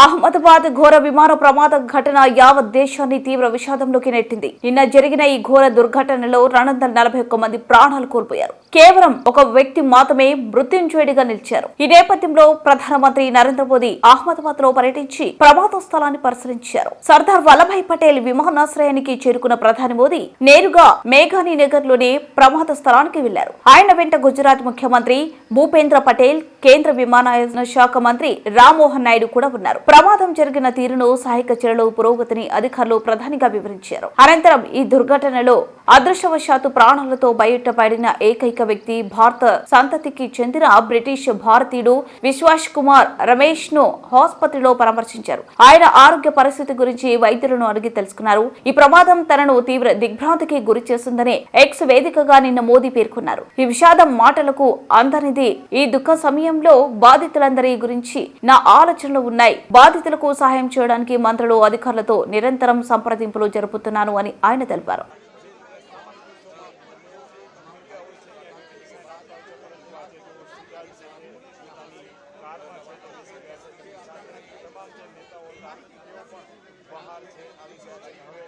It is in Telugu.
అహ్మదాబాద్ ఘోర విమాన ప్రమాద ఘటన యావత్ దేశాన్ని తీవ్ర విషాదంలోకి నెట్టింది. నిన్న జరిగిన ఈ ఘోర దుర్ఘటనలో రెండు వందల నలభై ఒక్క మంది ప్రాణాలు కోల్పోయారు. కేవలం ఒక వ్యక్తి మాత్రమే మృత్యుంజయుడిగా నిలిచారు. ఈ నేపథ్యంలో ప్రధానమంత్రి నరేంద్ర మోదీ అహ్మదాబాద్లో పర్యటించి ప్రమాద స్థలాన్ని పరిశీలించారు. సర్దార్ వల్లభాయ్ పటేల్ విమానాశ్రయానికి చేరుకున్న ప్రధాని మోదీ నేరుగా మేఘాని నగర్లోని ప్రమాద స్థలానికి వెళ్ళారు ఆయన వెంట గుజరాత్ ముఖ్యమంత్రి భూపేంద్ర పటేల్ కేంద్ర విమానయాన శాఖ మంత్రి రామ్మోహన్ నాయుడు కూడా ఉన్నారు. ప్రమాదం జరిగిన తీరును సహాయక చర్యలు పురోగతిని అధికారులు ప్రధానిగా వివరించారు. అనంతరం ఈ దుర్ఘటనలో అదృష్టవశాత్తు ప్రాణాలతో బయటపడిన ఏకైక వ్యక్తి భారత సంతతికి చెందిన బ్రిటిష్ భారతీయుడు విశ్వాస్ కుమార్ రమేష్ను ఆసుపత్రిలో పరామర్శించారు. ఆయన ఆరోగ్య పరిస్థితి గురించి వైద్యులను అడిగి తెలుసుకున్నారు. ఈ ప్రమాదం తనను తీవ్ర దిగ్భ్రాంతికి గురి చేసిందని ఎక్స్ వేదికగా నిన్న మోదీ పేర్కొన్నారు. ఈ విషాదం మాటలకు అందనిది. ఈ దుఃఖ సమయంలో బాధితులందరి గురించి నా ఆలోచనలు ఉన్నాయి. బాధితులకు సహాయం చేయడానికి మంత్రులు అధికారులతో నిరంతరం సంప్రదింపులు జరుపుతున్నాను అని ఆయన తెలిపారు. બેતાલીસ પોતાની કારમાં છે. તમામ જે નેતાઓ પણ બહાર છે આવી ગયા છે હવે